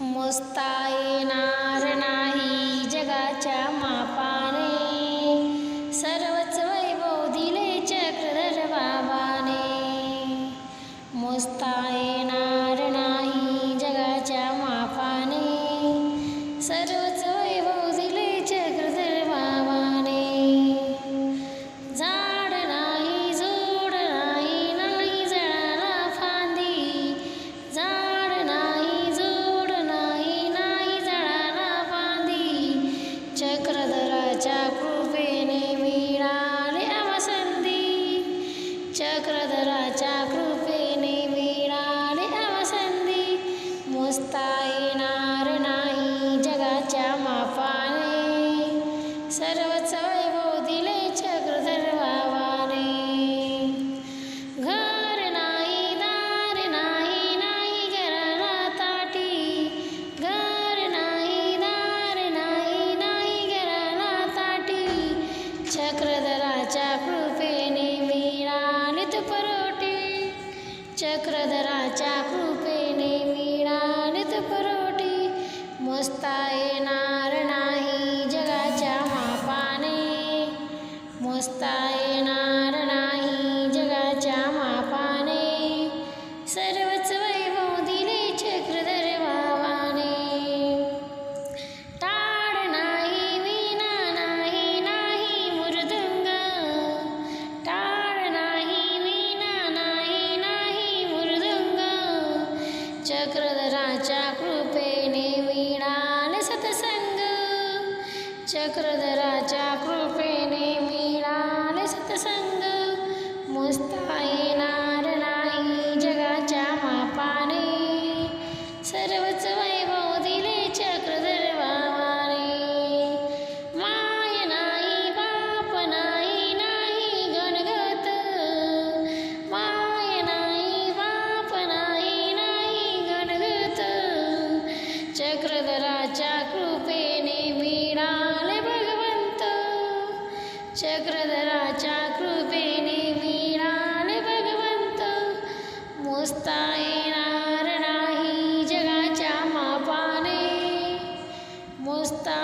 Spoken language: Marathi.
मोजता येणार नाही जगाच्या मापाने. सर्वच वैभव दिले चक्रधर बाबाने मोजता सर्वच वैभव दिले चक्रधर बाबाने घर नाही दार नाही नाही घराला ताटी. घर नाही दार नाही नाही घराला ताटी. चक्रधराच्या कृपेने मिळाली तू परोटी. चक्रधराच्या कृपेने मिळाली तू परोटी. मोजता चक्रधराच्या कृपेने मिळाले सत्संग. चक्रधराच्या कृपेने मिळाले सत्संग. मोजता येणार नाही जगाच्या मापाने. सर्वच चक्रधराच्या कृपेने मिळाले भगवंत मोजता येणार नाही जगाच्या मापाने. मोजता